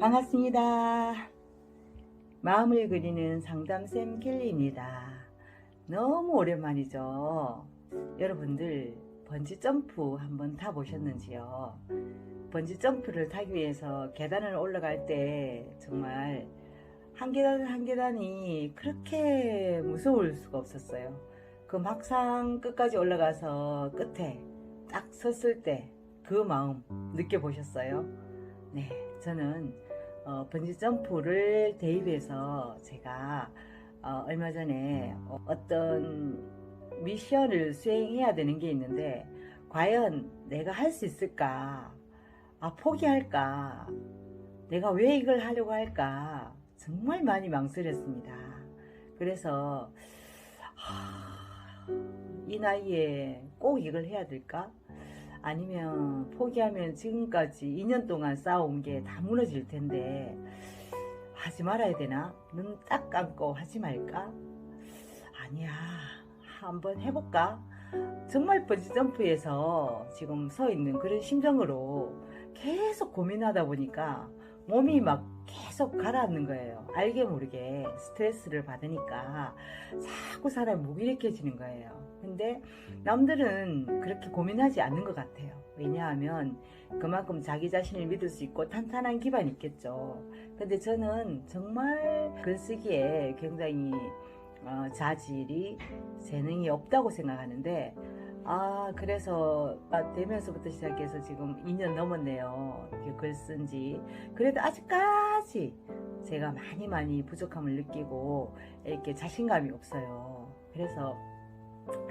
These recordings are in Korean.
반갑습니다. 마음을 그리는 상담쌤 켈리입니다. 너무 오랜만이죠. 여러분들 번지 점프 한번 타 보셨는지요? 번지 점프를 타기 위해서 계단을 올라갈 때 정말 한 계단 한 계단이 그렇게 무서울 수가 없었어요. 그 막상 끝까지 올라가서 끝에 딱 섰을 때 그 마음 느껴보셨어요? 네, 저는 어, 번지 점프를 대입해서 제가 어, 얼마 전에 어, 어떤 미션을 수행해야 되는 게 있는데 과연 내가 할 수 있을까? 아 포기할까? 내가 왜 이걸 하려고 할까? 정말 많이 망설였습니다. 그래서 하, 이 나이에 꼭 이걸 해야 될까? 아니면 포기하면 지금까지 2년 동안 쌓아온 게 다 무너질 텐데 하지 말아야 되나? 눈 딱 감고 하지 말까? 아니야. 한번 해볼까? 정말 번지점프에서 지금 서 있는 그런 심정으로 계속 고민하다 보니까 몸이 막 계속 가라앉는 거예요. 알게 모르게 스트레스를 받으니까 자꾸 사람이 무기력해지는 거예요. 근데 남들은 그렇게 고민하지 않는 것 같아요. 왜냐하면 그만큼 자기 자신을 믿을 수 있고 탄탄한 기반이 있겠죠. 근데 저는 정말 글쓰기에 굉장히 어, 자질이 재능이 없다고 생각하는데 아 그래서 아, 되면서부터 시작해서 지금 2년 넘었네요. 글 쓴 지. 그래도 아직까지 제가 많이 많이 부족함을 느끼고 이렇게 자신감이 없어요. 그래서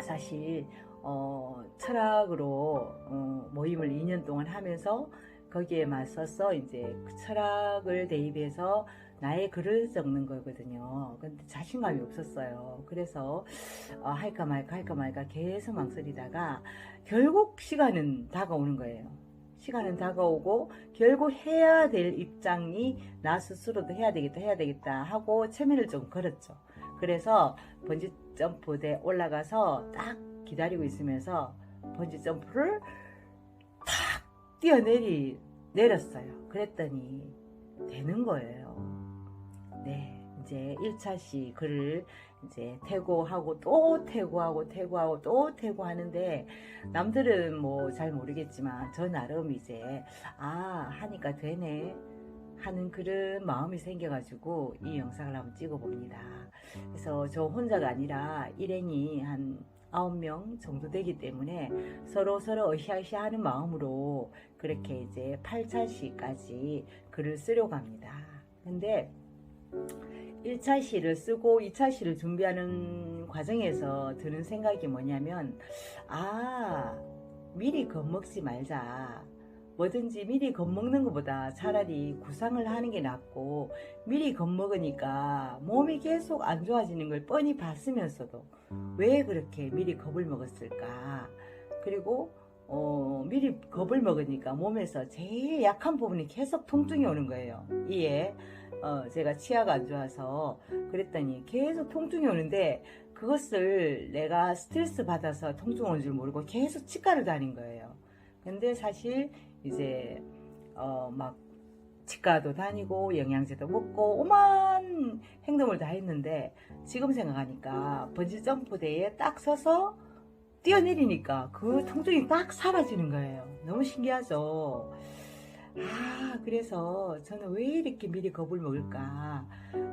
사실 어, 철학으로 어, 모임을 2년 동안 하면서 거기에 맞서서 이제 그 철학을 대입해서 나의 글을 적는 거거든요. 근데 자신감이 없었어요. 그래서 어, 할까 말까 할까 말까 계속 망설이다가 결국 시간은 다가오는 거예요. 시간은 다가오고 결국 해야 될 입장이 나 스스로도 해야 되겠다 해야 되겠다 하고 체면을 좀 걸었죠. 그래서 번지 점프대 올라가서 딱 기다리고 있으면서 번지 점프를 탁 뛰어내리 내렸어요. 그랬더니 되는 거예요. 네, 이제 1차시 글을 이제 태고하고 또 태고하고 태고하고 또 태고하는데 남들은 뭐 잘 모르겠지만 저 나름 이제 아 하니까 되네 하는 그런 마음이 생겨가지고 이 영상을 한번 찍어봅니다. 그래서 저 혼자가 아니라 일행이 한 9명 정도 되기 때문에 서로 서로 으쌰으쌰 하는 마음으로 그렇게 이제 8차시까지 글을 쓰려고 합니다. 근데 1차 시를 쓰고 2차 시를 준비하는 과정에서 드는 생각이 뭐냐면 아 미리 겁먹지 말자. 뭐든지 미리 겁먹는 것보다 차라리 구상을 하는 게 낫고 미리 겁먹으니까 몸이 계속 안 좋아지는 걸 뻔히 봤으면서도 왜 그렇게 미리 겁을 먹었을까? 그리고 어, 미리 겁을 먹으니까 몸에서 제일 약한 부분이 계속 통증이 오는 거예요 이에 어, 제가 치아가 안 좋아서 그랬더니 계속 통증이 오는데 그것을 내가 스트레스 받아서 통증 오는 줄 모르고 계속 치과를 다닌 거예요. 근데 사실 이제 어, 막 치과도 다니고 영양제도 먹고 오만 행동을 다 했는데 지금 생각하니까 번지 점프대에 딱 서서 뛰어내리니까 그 통증이 딱 사라지는 거예요. 너무 신기하죠. 아, 그래서 저는 왜 이렇게 미리 겁을 먹을까?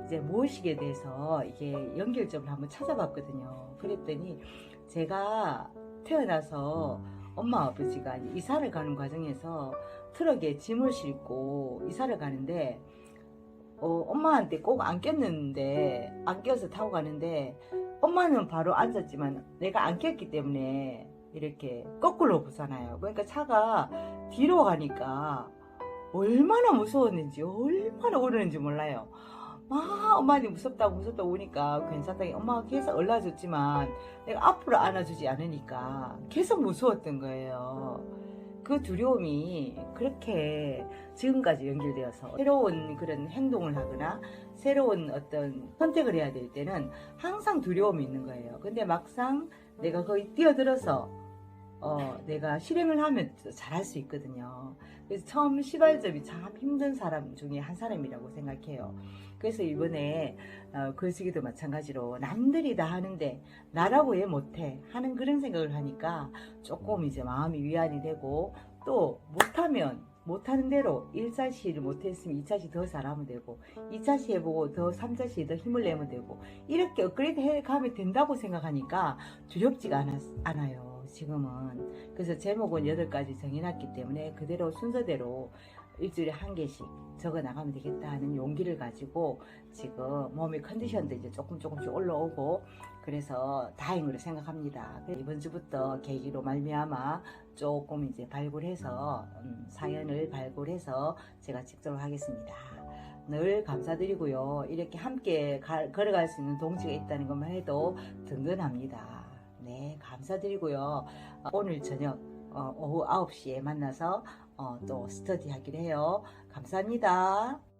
이제 무엇이게 돼서 이게 연결점을 한번 찾아봤거든요. 그랬더니 제가 태어나서 엄마 아버지가 이사를 가는 과정에서 트럭에 짐을 싣고 이사를 가는데 어, 엄마한테 꼭 안 꼈는데 안 껴서 타고 가는데 엄마는 바로 앉았지만 내가 안 꼈기 때문에 이렇게 거꾸로 보잖아요. 그러니까 차가 뒤로 가니까 얼마나 무서웠는지 얼마나 오르는지 몰라요. 막 엄마한테 무섭다고 무섭다고 오니까 괜찮다. 엄마가 계속 올라줬지만 내가 앞으로 안아주지 않으니까 계속 무서웠던 거예요. 그 두려움이 그렇게 지금까지 연결되어서 새로운 그런 행동을 하거나 새로운 어떤 선택을 해야 될 때는 항상 두려움이 있는 거예요. 근데 막상 내가 거의 뛰어들어서 어, 내가 실행을 하면 잘할 수 있거든요. 그래서 처음 시발점이 참 힘든 사람 중에 한 사람이라고 생각해요. 그래서 이번에 어, 글쓰기도 마찬가지로 남들이 다 하는데 나라고 왜 못해 하는 그런 생각을 하니까 조금 이제 마음이 위안이 되고 또 못하면 못하는 대로 1차 시를 못했으면 2차 시 더 잘하면 되고 2차 시 해보고 더 3차 시 더 힘을 내면 되고 이렇게 업그레이드 해가면 된다고 생각하니까 두렵지가 않았, 않아요 지금은 그래서 제목은 8가지 정해놨기 때문에 그대로 순서대로 일주일에 한 개씩 적어 나가면 되겠다 하는 용기를 가지고 지금 몸의 컨디션도 이제 조금 조금씩 올라오고 그래서 다행으로 생각합니다. 이번 주부터 계기로 말미암아 조금 이제 발굴해서 음, 사연을 발굴해서 제가 찍도록 하겠습니다. 늘 감사드리고요. 이렇게 함께 가- 걸어갈 수 있는 동지가 있다는 것만 해도 든든합니다. 네, 감사드리고요. 어, 오늘 저녁 어, 오후 9시에 만나서 어, 또 스터디 하기로 해요. 감사합니다.